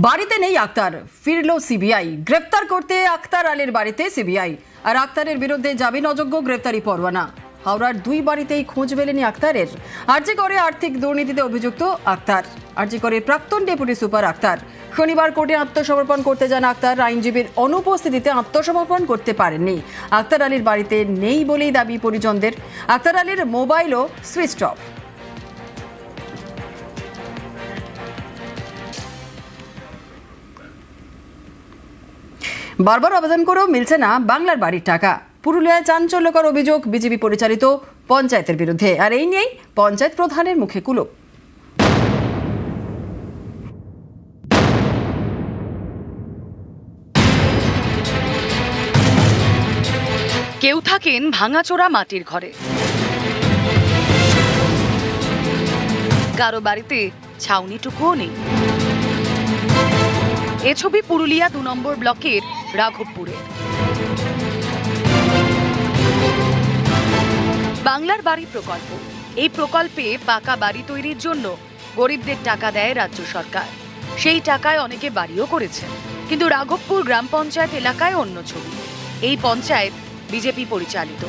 বাড়িতে নেই আক্তার। ফিরল সিবিআই। গ্রেফতার করতে আক্তার আলীর বাড়িতে সিবিআই। আর আক্তারের বিরুদ্ধে জামিন অযোগ্য গ্রেফতারি পরোয়ানা। হাওড়ার দুই বাড়িতেই খোঁজ মেলেনি আক্তারের। আর্জি করে আর্থিক দুর্নীতিতে অভিযুক্ত আক্তার। আর্জি করে প্রাক্তন ডেপুটি সুপার আক্তার। শনিবার কোর্টে আত্মসমর্পণ করতে যান আক্তার। আইনজীবীর অনুপস্থিতিতে আত্মসমর্পণ করতে পারেননি। আক্তার আলীর বাড়িতে নেই বলেই দাবি পরিজনদের। আক্তার আলীর মোবাইলও সুইচ অফ। বারবার আবেদন করেও মিলছে না বাংলার বাড়ির টাকা। পুরুলিয়ায় চাঞ্চল্যকর অভিযোগ বিজেপি পরিচালিত পঞ্চায়েতের বিরুদ্ধে। আর এই নিয়েই পঞ্চায়েত প্রধানের মুখে কুলুপ। কেউ থাকেন ভাঙাচোরা মাটির ঘরে। কারও বাড়িতে ছাউনিটুকুও নেই। এ ছবি পুরুলিয়া দু নম্বর ব্লকের রাঘবপুরে। বাংলার বাড়ি প্রকল্প। এই প্রকল্পে পাকা বাড়ি তৈরির জন্য গরিবদের টাকা দেয় রাজ্য সরকার। সেই টাকায় অনেকে বাড়িও করেছেন। কিন্তু রাঘবপুর গ্রাম পঞ্চায়েত এলাকায় অন্য ছবি। এই পঞ্চায়েত বিজেপি পরিচালিত।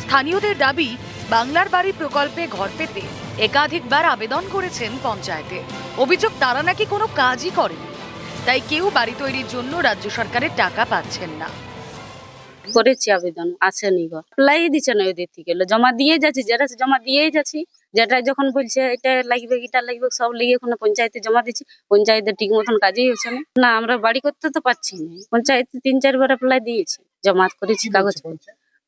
স্থানীয়দের দাবি, বাংলার বাড়ি প্রকল্পে ঘর পেতে একাধিকবার আবেদন করেছেন পঞ্চায়েতে। অভিযোগ, তারা নাকি কোনো কাজই করেনি। তাই কেউ বাড়ি তৈরির জন্য রাজ্য সরকারের টাকা পাচ্ছেন না। করেছি আবেদন আসেনি গো। লাই দিচ্ছে না ওদের থেকে। জমা দিয়ে যাচ্ছি যেটা জমা দিয়েই যাচ্ছি যেটা যখন বলছে এটা লাগবে এটা লাগবে সব লিগে কোনো পঞ্চায়েতে জমা দিচ্ছি পঞ্চায়েতে ঠিক মতন কাজই হচ্ছে না। না আমরা বাড়ি করতে তো পারছি না। পঞ্চায়েতে তিন চারবার অ্যাপ্লাই দিয়েছি জমা করেছি কাগজ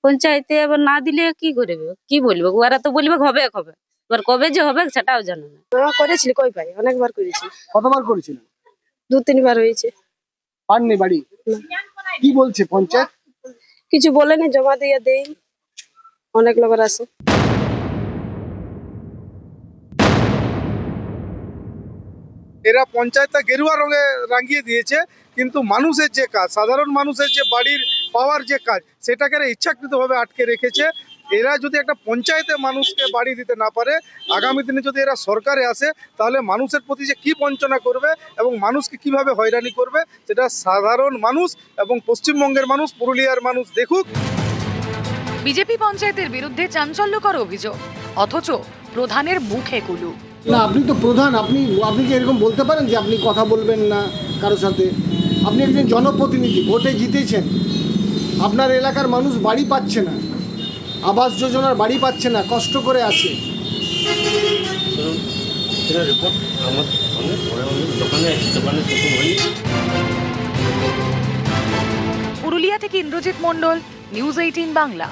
পঞ্চায়েতে? এবার না দিলে কি করবে? কি বলব? ওরা তো বলবে হবে হবে। এবার কবে যে হবে সেটাও জানো না। জমা করেছি কই পাই অনেকবার করেছি কতবার করেছিলেন দু তিনবার হয়েছে। পাননি বাড়ি? কি বলছে পঞ্চায়েত? কিছু বলেনি জমা দিয়ে দেই। অনেক লোকের আছে। এরা পঞ্চায়েতটা গেরুয়া রঙে রাঙিয়ে দিয়েছে কিন্তু মানুষের যে কাজ সাধারণ মানুষের যে বাড়ির পাওয়ার যে কাজ সেটাকে এরা ইচ্ছাকৃতভাবে আটকে রেখেছে। এরা যদি একটা পঞ্চায়েতে মানুষকে বাড়ি দিতে না পারে আগামী দিনে যদি এরা সরকারে আসে তাহলে মানুষের প্রতি যে কি বঞ্চনা করবে এবং মানুষকে কীভাবে হয়রানি করবে সেটা সাধারণ মানুষ এবং পশ্চিমবঙ্গের মানুষ পুরুলিয়ার মানুষ দেখুক। বিজেপি পঞ্চায়েতের বিরুদ্ধে চাঞ্চল্যকর অভিযোগ অথচ প্রধানের মুখে কুলু। না আপনি তো প্রধান আপনি আপনি কি এরকম বলতে পারেন যে আপনি কথা বলবেন না কারও সাথে? আপনি একজন জনপ্রতিনিধি ভোটে জিতেছেন। আপনার এলাকার মানুষ বাড়ি পাচ্ছে না। আবাস যোজনার বাড়ি পাচ্ছে না কষ্ট করে আছে। রিপোর্ট আমার সঙ্গে পরে দোকানে আছি দোকানে পুরুলিয়া থেকে ইন্দ্রজিৎ মণ্ডল নিউজ এইটিন বাংলা।